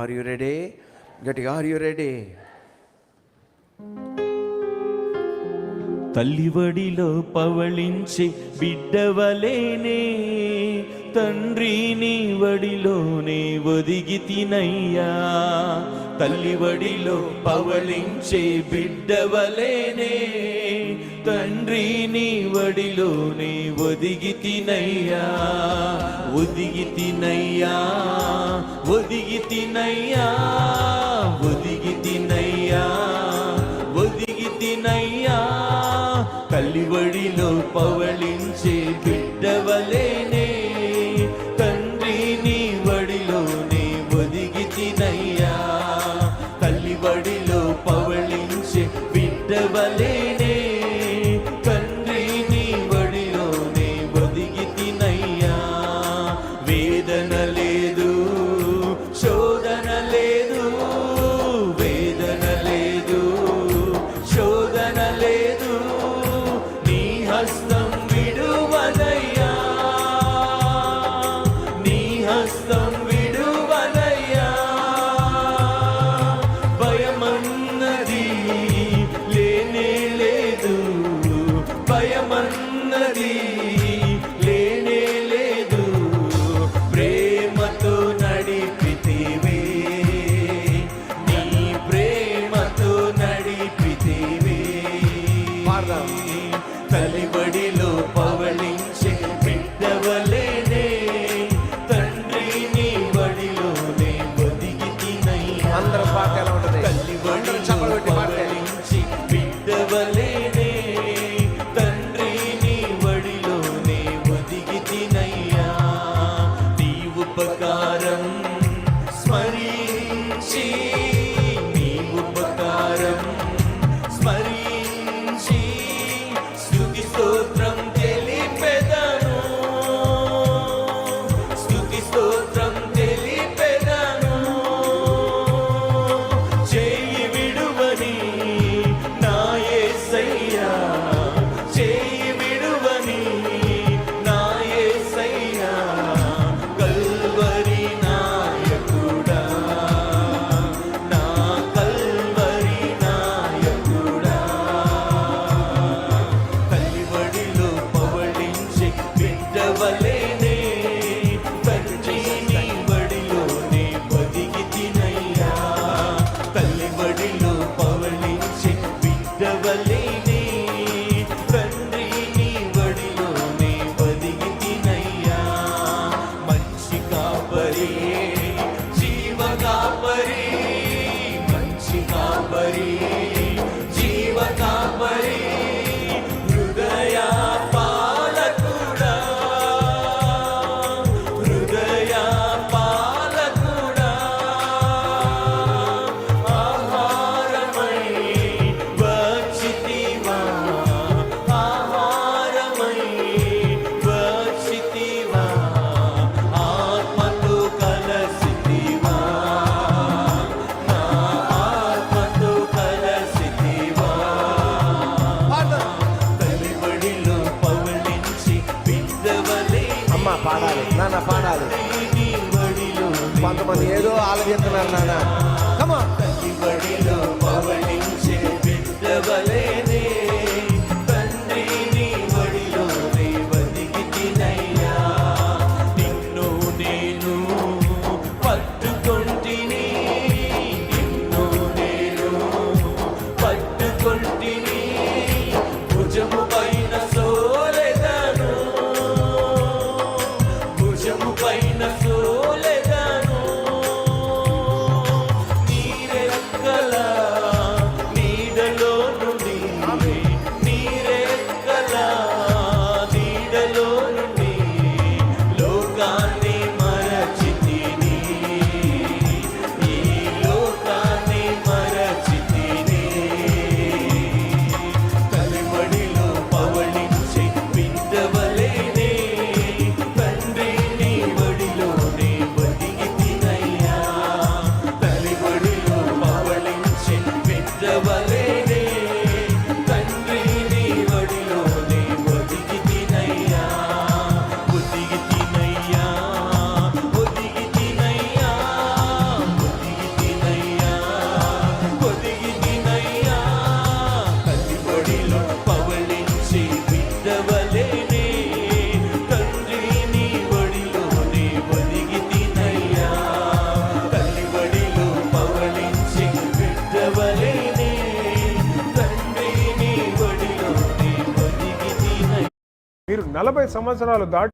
Are you ready గట్టిగా are you ready తల్లివడిలో పవళించి బిడ్డవలేనే తండ్రిని వడిలోనే ఒదిగి తినయ్యా. తల్లివడిలో పవళించే బిడ్డవలేనే. తండ్రి నీ వడిలోనే ఒదిగి తినయ్యా ఒదిగి తినయ్యా ఒదిగి తినయ్యా. న్యాయమన్నది స్తుతి స్తోత్రం. Hari నాన్న పాడాలి. కొంతమంది ఏదో ఆలోచిస్తున్నారు నాన్న. కమా పట్టుకుంటుని పట్టుకుంటు పవళించి తండ్రి నీ. ఒదిగి తినయ్యా. తల్లి పవళించి తండ్రి నీ. ఒదిగి తినయ్యా. మీరు నలభై సంవత్సరాలు దాటి